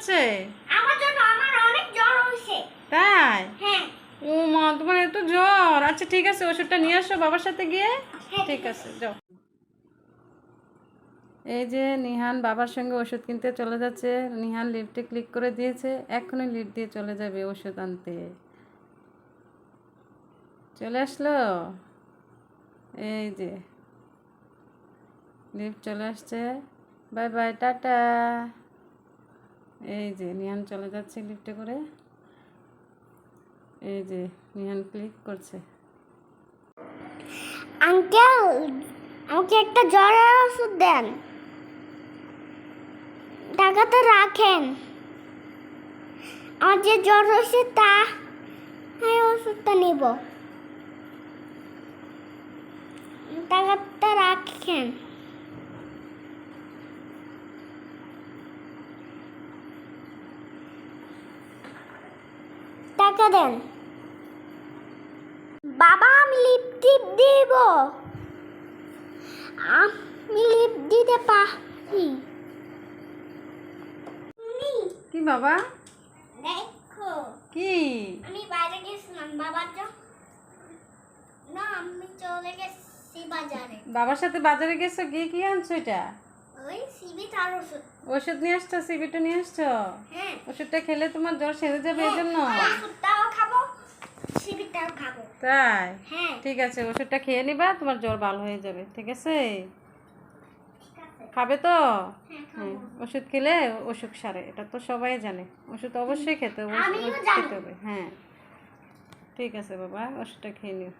হচ্ছে? আমার জন্য আমার অনেক জ্বর হয়েছে। তাই? হ্যাঁ। ও মা তোমার এত জ্বর। আচ্ছা ঠিক আছে ওষুধটা নিয়ে আসো বাবার সাথে গিয়ে। হ্যাঁ, ঠিক আছে। যাও। এই যে নিহান বাবার সঙ্গে ওষুধ কিনতে চলে যাচ্ছে। নিহান লিফটে ক্লিক করে দিয়েছে। এখনই লিফট দিয়ে চলে যাবে ওষুধ আনতে। চলে আসলো? এই যে লিফট চলে আসছে। Bye bye tata. এই যে নিহান চলে যাচ্ছে লিফটে করে। এই যে নিহান ক্লিক করছে। আঙ্কেল, আমাকে একটা জ্বরের ওষুধ দেন। টাকাটা রাখেন। আমার যে জ্বর হয়েছে তা এই ওষুধটা নিব। টাকাটা রাখেন। টাকা দেন। বাবা আমি লিপ টিপ দিব। আমি লিপ দিতে পারি। কি বাবা? দেখো। কি? আমি বাইরে গেছিলাম বাবার না আমি চলে গেছি বাজারে। বাবার সাথে বাজারে গেছো? গিয়ে কি আনছো এটা? ওষুধ। নিয়ে আসছো সিবিটা নিয়ে আসছো? হ্যাঁ। ওষুধটা খেলে তোমার জ্বর সেরে যাবে এই জন্য তাই? হ্যাঁ। ঠিক আছে ওষুধটা খেয়ে নিবা তোমার জ্বর ভালো হয়ে যাবে ঠিক আছে? খাবে তো? হ্যাঁ হ্যাঁ ওষুধ খেলে অসুখ সারে এটা তো সবাই জানে। ওষুধ অবশ্যই খেতে হবে। খেতে হবে হ্যাঁ। ঠিক আছে বাবা ওষুধটা খেয়ে নিও।